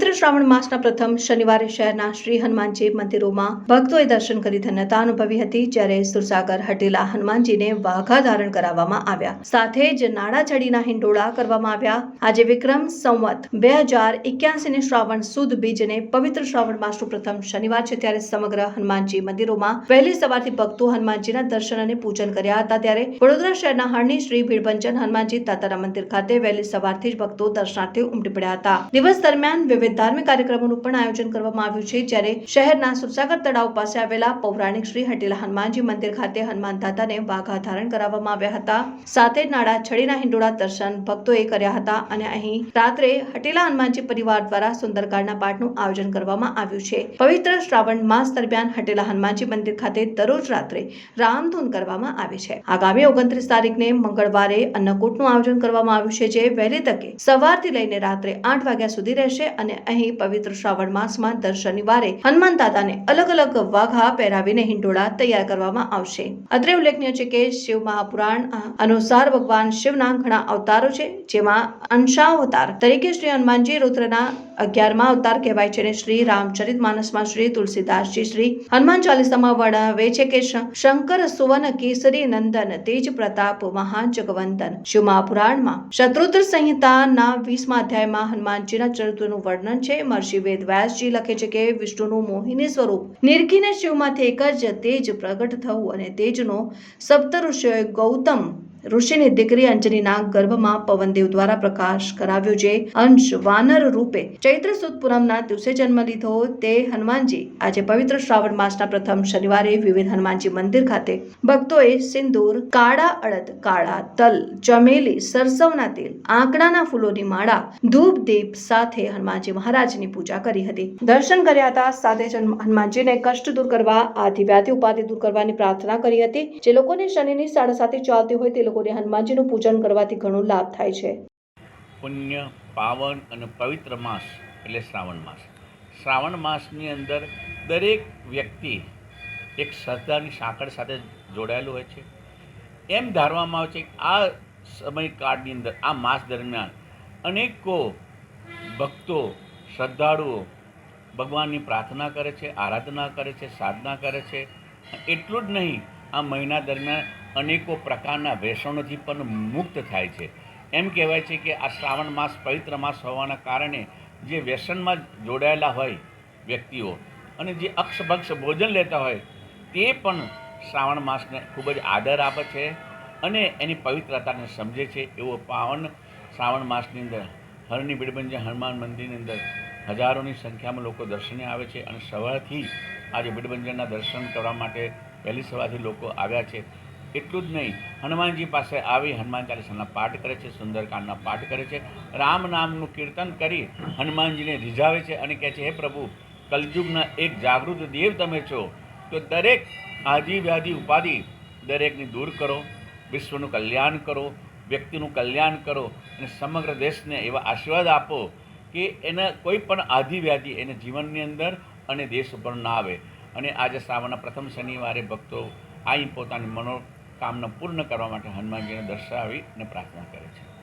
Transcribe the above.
પવિત્ર શ્રાવણ માસના પ્રથમ શનિવારે શહેરના શ્રી હનુમાનજી મંદિરોમાં ભક્તોએ દર્શન કરી ધન્યતા અનુભવી હતી, જ્યારે સુરસાગર હટેલા હનુમાનજીને વાઘા ધારણ કરાવવામાં આવ્યા. સાથે જ નાડાછડીના હિંડોળા કરવામાં આવ્યા. આજે વિક્રમ સંવત બે હજાર એક્યાસી ને શ્રાવણ સુદ બીજને પવિત્ર શ્રાવણ માસનું પ્રથમ શનિવાર છે, ત્યારે સમગ્ર હનુમાનજી મંદિરોમાં વહેલી સવારથી ભક્તો હનુમાનજીના દર્શન અને પૂજન કર્યા હતા. ત્યારે વડોદરા શહેરના હરણી શ્રી ભીડભંજન હનુમાનજી તાતાના મંદિર ખાતે વહેલી સવારથી જ ભક્તો દર્શનાર્થે ઉમટી પડ્યા હતા. દિવસ દરમિયાન વિવિધ ધાર્મિક કાર્યક્રમોનું પણ આયોજન કરવામાં આવ્યું છે, જ્યારે શહેરના સુરસાગર તળાવ પાસે આવેલા પૌરાણિક શ્રી હટેલા હનુમાનજી મંદિર ખાતે હનુમાન દાદાને વાઘા ધારણ કરાવવામાં આવ્યા હતા. સાથે નાડા છડીના હિંડોળા દર્શન ભક્તોએ કર્યા હતા અને અહીં રાત્રે હટેલા હનુમાનજી પરિવાર દ્વારા સુંદરકાંડના પાઠનું આયોજન કરવામાં આવ્યું છે. પવિત્ર શ્રાવણ માસ દરમિયાન હટેલા હનુમાનજી મંદિર ખાતે દરરોજ રાત્રે રામધૂન કરવામાં આવે છે. આગામી ઓગણત્રીસ તારીખને મંગળવારે અન્નકૂટનું આયોજન કરવામાં આવ્યું છે, જે વહેલી તકે સવારથી લઈને રાત્રે આઠ વાગ્યા સુધી રહેશે અને અહીં પવિત્ર શ્રાવણ માસમાં દર શનિવારે હનુમાન દાદાને અલગ અલગ વાઘા પહેરાવીને હિંડોળા તૈયાર કરવામાં આવશે. અત્રે ઉલ્લેખનીય છે કે શિવ મહાપુરાણ અનુસાર ભગવાન શિવના ઘણા અવતારો છે, જેમાં અંશાવતાર તરીકે શ્રી હનુમાનજી રુદ્રના અગિયારમાં અવતાર કહેવાય છે શ્રી રામચરિત માનસમાં શ્રી તુલસીદાસજી શ્રી હનુમાન ચાલીસામાં વર્ણવે છે કે શંકર સુવન કેસરી, નંદન, તેજ, પ્રતાપ, મહાજગવંદન શિવ મહાપુરાણમાં શત્રુદ્ર સંહિતાના વીસમા અધ્યાયમાં હનુમાનજીના ચરિત્રનું વર્ણન છે. મહર્ષિ વેદ વ્યાસજી લખે છે કે વિષ્ણુનું મોહિની સ્વરૂપ નિરખીને શિવમાંથી એક જ તેજ પ્રગટ થવું અને તેજનો સપ્તઋષિઓએ ગૌતમ ઋષિની દીકરી અંજનીના ગર્ભમાં પવનદેવ દ્વારા પ્રકાશ કરાવ્યો જે અંશ વાનર રૂપે ચૈત્ર સુદ પૂનમના દિવસે જન્મ લીધો તે હનુમાનજી. આજે પવિત્ર શ્રાવણ માસના પ્રથમ શનિવારે વિવિધ હનુમાનજી મંદિર ખાતે ભક્તોએ સિંદૂર, કાળા અડદ, કાળા તલ, ચમેલી, સરસવના તેલ, આંકડાના ફૂલોની માળા, ધૂપ, દીપ સાથે હનુમાનજી મહારાજની પૂજા કરી હતી. દર્શન કર્યા હતા સાથે જ હનુમાનજીને કષ્ટ દૂર કરવા આદિ વ્યાધિ ઉપાધિ દૂર કરવાની પ્રાર્થના કરી હતી. જે લોકોને શનિની સાડા ચાલતી હોય તે લોકોને હનુમાનજીનું પૂજન કરવાથી ઘણો લાભ થાય છે. પુણ્ય, પાવન અને પવિત્ર માસ એટલે શ્રાવણ માસ. શ્રાવણ માસની અંદર દરેક વ્યક્તિ એક શ્રદ્ધાની સાંકળ સાથે જોડાયેલું હોય છે. એમ ધારવામાં આવે છે કે આ સમયકાળની અંદર, આ માસ દરમિયાન અનેકો ભક્તો, શ્રદ્ધાળુઓ ભગવાનની પ્રાર્થના કરે છે, આરાધના કરે છે, સાધના કરે છે. એટલું જ નહીં, આ મહિના દરમિયાન અનેકો પ્રકારના વ્યસનોથી પણ મુક્ત થાય છે. એમ કહેવાય છે કે આ શ્રાવણ માસ પવિત્ર માસ હોવાના કારણે જે વ્યસનમાં જોડાયેલા હોય વ્યક્તિઓ અને જે અક્ષભક્ષ ભોજન લેતા હોય તે પણ શ્રાવણ માસને ખૂબ જ આદર આપે છે અને એની પવિત્રતાને સમજે છે. એવો પાવન શ્રાવણ માસની અંદર હરની બિડબંજ હનુમાન મંદિરની અંદર હજારોની સંખ્યામાં લોકો દર્શને આવે છે અને સવારથી આજે બિડબંજરના દર્શન કરવા માટે પહેલી સવારથી લોકો આવ્યા છે. એટલું જ નહીં. હનુમાનજી પાસે આવી હનુમાન ચાલીસાના પાઠ કરે છે, સુંદરકાંડના પાઠ કરે છે. રામ નામનું કીર્તન કરી હનુમાનજીને રીઝાવે છે અને કહે છે, હે પ્રભુ, કલયુગના એક જાગૃત દેવ તમે છો, તો દરેક વ્યાધિ ઉપાધિ દરેકની દૂર કરો, વિશ્વનું કલ્યાણ કરો, વ્યક્તિનું કલ્યાણ કરો અને સમગ્ર દેશને એવા આશીર્વાદ આપો કે એને કોઈ પણ આધિ વ્યાધિ એને જીવનની અંદર અને દેશ ઉપર ના આવે. અને આજે શ્રાવણના પ્રથમ શનિવારે ભક્તો અહીં પોતાની મનોકામના પૂર્ણ કરવા માટે હનુમાનજીને દર્શાવીને પ્રાર્થના કરે છે.